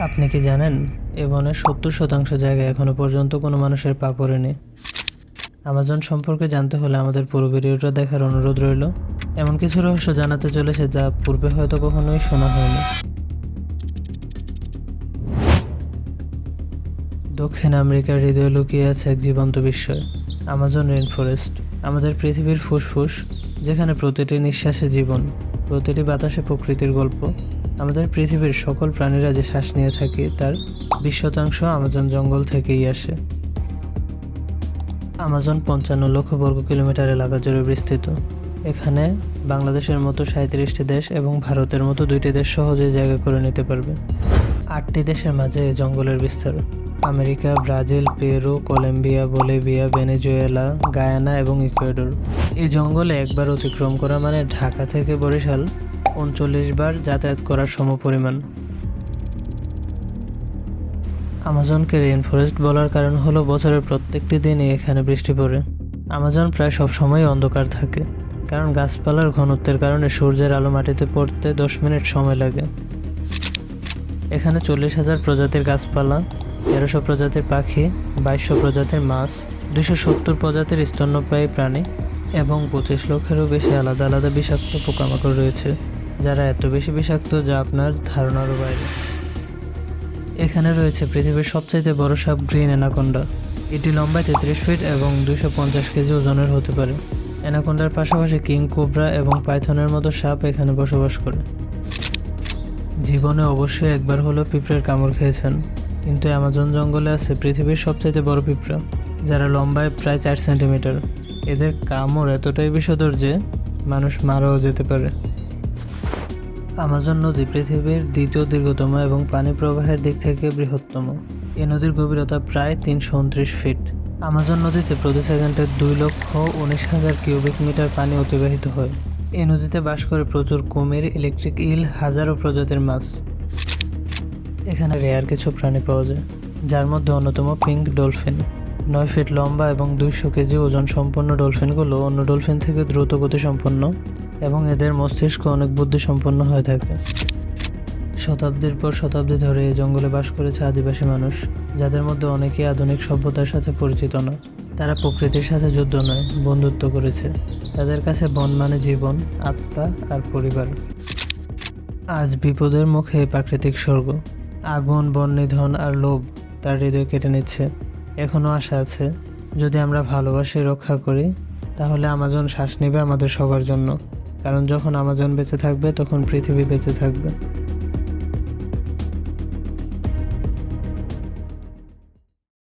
আপনি কি জানেন, এ সত্তর শতাংশ জায়গা এখনও পর্যন্ত কোনো মানুষের পা পড়েনি। আমাজন সম্পর্কে জানতে হলে আমাদের পুরো ভিডিওটা দেখার অনুরোধ রইল। এমন কিছু রহস্য জানাতে চলেছে যা পূর্বে হয়তো কখনোই শোনা হয়নি। দক্ষিণ আমেরিকার হৃদয়ে লুকিয়ে আছে এক জীবন্ত বিস্ময়, আমাজন রেন ফরেস্ট আমাদের পৃথিবীর ফুসফুস, যেখানে প্রতিটি নিঃশ্বাসে জীবন, প্রতিটি বাতাসে প্রকৃতির গল্প। আমাদের পৃথিবীর সকল প্রাণীরা যে শ্বাস নিয়ে থাকে, তার বিশ শতাংশ আমাজন জঙ্গল থেকেই আসে। আমাজন পঞ্চান্ন লক্ষ বর্গ কিলোমিটার এলাকা জুড়ে বিস্তৃত। এখানে বাংলাদেশের মতো সাঁত্রিশটি দেশ এবং ভারতের মতো দুইটি দেশ সহজে জায়গা করে নিতে পারবে। আটটি দেশের মাঝে জঙ্গলের বিস্তার। America, Brazil, Peru, Colombia, Bolivia, Venezuela, Guyana এবং ইকুয়েডর। এই জঙ্গলে একবার অতিক্রম করা মানে ঢাকা থেকে বরিশাল উনচল্লিশ বার যাতায়াত করার সমপরিমাণ। আমাজনকে রেইন ফরেস্ট বলার কারণ হলো বছরের প্রত্যেকটি দিনই এখানে বৃষ্টি পড়ে। আমাজন প্রায় সব সময় অন্ধকার থাকে, কারণ গাছপালার ঘনত্বের কারণে সূর্যের আলো মাটিতে পড়তে দশ মিনিট সময় লাগে। এখানে চল্লিশ হাজার প্রজাতির গাছপালা, তেরোশো প্রজাতির পাখি, বাইশশো প্রজাতির মাছ দুশো সত্তর প্রজাতির স্তন্যপায়ী প্রাণী এবং পঁচিশ লক্ষেরও বেশি আলাদা আলাদা বিষাক্ত পোকামাকড় রয়েছে। যারা এত বেশি বিষাক্ত যা আপনার ধারণারও বাইরে। এখানে রয়েছে পৃথিবীর সবচাইতে বড় সাপ গ্রিন অ্যানাকোন্ডা এটি লম্বায় তেত্রিশ ফিট এবং দুশো পঞ্চাশ কেজি ওজনের হতে পারে। অ্যানাকোন্ডার পাশাপাশি কিং কোবরা এবং পাইথনের মতো সাপ এখানে বসবাস করে। জীবনে অবশ্যই একবার হলেও পিঁপড়ের কামড় খেয়েছেন, কিন্তু অ্যামাজন জঙ্গলে আছে পৃথিবীর সবচাইতে বড় পিঁপড়া, যারা লম্বায় প্রায় চার সেন্টিমিটার। এদের কামড় এতটাই বিষধর যে মানুষ মারাও যেতে পারে। আমাজন নদী পৃথিবীর দ্বিতীয় দীর্ঘতম এবং পানি প্রবাহের দিক থেকে বৃহত্তম। এ নদীর গভীরতা প্রায় তিনশো উনত্রিশ ফিট। আমাজন নদীতে প্রতি সেকেন্ডে দুই লক্ষ উনিশ হাজার কিউবিক মিটার পানি অতিবাহিত হয়। এই নদীতে বাস করে প্রচুর কুমির, ইলেকট্রিক ইল, হাজারো প্রজাতির মাছ। এখানে রেয়ার কিছু প্রাণী পাওয়া যায়, যার মধ্যে অন্যতম পিঙ্ক ডলফিন। নয় ফিট লম্বা এবং দুইশো কেজি ওজন সম্পন্ন ডলফিনগুলো অন্য ডলফিন থেকে দ্রুত গতি সম্পন্ন এবং এদের মস্তিষ্ক অনেক বুদ্ধি সম্পন্ন হয়ে থাকে। শতাব্দীর পর শতাব্দী ধরে এই জঙ্গলে বাস করেছে আদিবাসী মানুষ, যাদের মধ্যে অনেকেই আধুনিক সভ্যতার সাথে পরিচিত নয়। তারা প্রকৃতির সাথে যুদ্ধ নয়, বন্ধুত্ব করেছে। তাদের কাছে বন মানে জীবন, আত্মা আর পরিবার। আজ বিপদের মুখে প্রাকৃতিক স্বর্গ। আগুন, বন নিধন আর লোভ তার হৃদয় কেটে নিচ্ছে। এখনও আশা আছে, যদি আমরা ভালোবাসি রক্ষা করি, তাহলে আমাজন শ্বাস নেবে আমাদের সবার জন্য। কারণ যখন আমাজন বেঁচে থাকবে তখন পৃথিবী বেঁচে থাকবে।